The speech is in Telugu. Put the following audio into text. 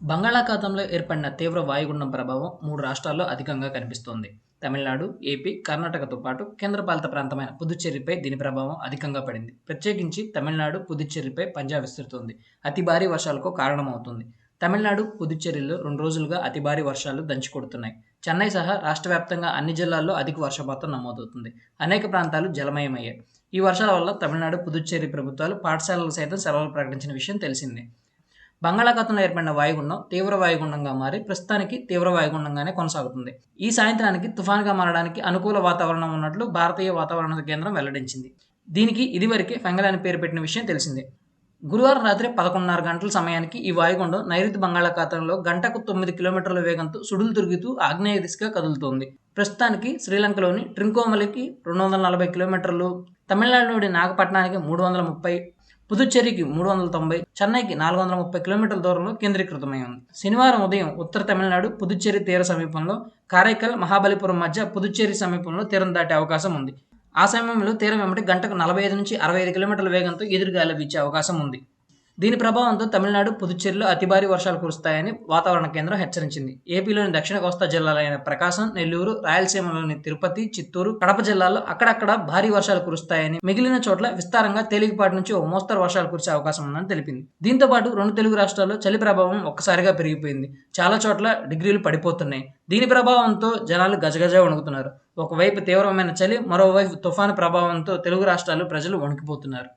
బంగాళాఖాతంలో ఏర్పడిన తీవ్ర వాయుగుండం ప్రభావం మూడు రాష్ట్రాల్లో అధికంగా కనిపిస్తోంది. తమిళనాడు ఏపీ కర్ణాటకతో పాటు కేంద్రపాలిత ప్రాంతమైన పుదుచ్చేరిపై దీని ప్రభావం అధికంగా పడింది. ప్రత్యేకించి తమిళనాడు పుదుచ్చేరిపై పంజా విస్తృతోంది అతి భారీ వర్షాలకు కారణమవుతుంది. తమిళనాడు పుదుచ్చేరిలో రెండు రోజులుగా అతి భారీ వర్షాలు దంచి కొడుతున్నాయి. చెన్నై సహా రాష్ట్ర వ్యాప్తంగా అన్ని జిల్లాల్లో అధిక వర్షపాతం నమోదవుతుంది. అనేక ప్రాంతాలు జలమయమయ్యాయి. ఈ వర్షాల వల్ల తమిళనాడు పుదుచ్చేరి ప్రభుత్వాలు పాఠశాలలు సైతం సెలవులు ప్రకటించిన విషయం తెలిసిందే. బంగాళాఖాతంలో ఏర్పడిన వాయుగుండం తీవ్ర వాయుగుండంగా మారి ప్రస్తుతానికి తీవ్ర వాయుగుండంగానే కొనసాగుతుంది. ఈ సాయంత్రానికి తుఫాన్గా మారడానికి అనుకూల వాతావరణం ఉన్నట్లు భారతీయ వాతావరణ కేంద్రం వెల్లడించింది. దీనికి ఇదివరకే ఫెంగల్ అని పేరు పెట్టిన విషయం తెలిసిందే. గురువారం రాత్రి పదకొండున్నర గంటల సమయానికి ఈ వాయుగుండం నైరుతి బంగాళాఖాతంలో గంటకు తొమ్మిది కిలోమీటర్ల వేగంతో సుడులు తిరుగుతూ ఆగ్నేయ దిశగా కదులుతోంది. ప్రస్తుతానికి శ్రీలంకలోని ట్రింకోమలికి రెండు వందల నలభై కిలోమీటర్లు తమిళనాడులోని నాగపట్నానికి మూడు వందల ముప్పై పుదుచ్చేరికి మూడు వందల తొంభై చెన్నైకి నాలుగు వందల ముప్పై కిలోమీటర్ల దూరంలో కేంద్రీకృతమై ఉంది. శనివారం ఉదయం ఉత్తర తమిళనాడు పుదుచ్చేరి తీర సమీపంలో కారైకల్ మహాబలిపురం మధ్య పుదుచ్చేరి సమీపంలో తీరం దాటే అవకాశం ఉంది. ఆ సమయంలో తీరం వెంబడి గంటకు నలభై ఐదు నుంచి అరవై ఐదు కిలోమీటర్ల వేగంతో ఎదురుగాలి వీచే అవకాశం ఉంది. దీని ప్రభావంతో తమిళనాడు పుదుచ్చేరిలో అతి భారీ వర్షాలు కురుస్తాయని వాతావరణ కేంద్రం హెచ్చరించింది. ఏపీలోని దక్షిణ కోస్తా జిల్లాలైన ప్రకాశం నెల్లూరు రాయలసీమలోని తిరుపతి చిత్తూరు కడప జిల్లాల్లో అక్కడక్కడ భారీ వర్షాలు కురుస్తాయని మిగిలిన చోట్ల విస్తారంగా తేలికపాటి నుంచి ఓ మోస్తరు వర్షాలు కురిసే అవకాశం ఉందని తెలిపింది. దీంతో పాటు రెండు తెలుగు రాష్ట్రాల్లో చలి ప్రభావం ఒక్కసారిగా పెరిగిపోయింది. చాలా చోట్ల డిగ్రీలు పడిపోతున్నాయి. దీని ప్రభావంతో జనాలు గజగజ వణుకుతున్నారు. ఒకవైపు తీవ్రమైన చలి మరోవైపు తుఫాను ప్రభావంతో తెలుగు రాష్ట్రాలు ప్రజలు వణికిపోతున్నారు.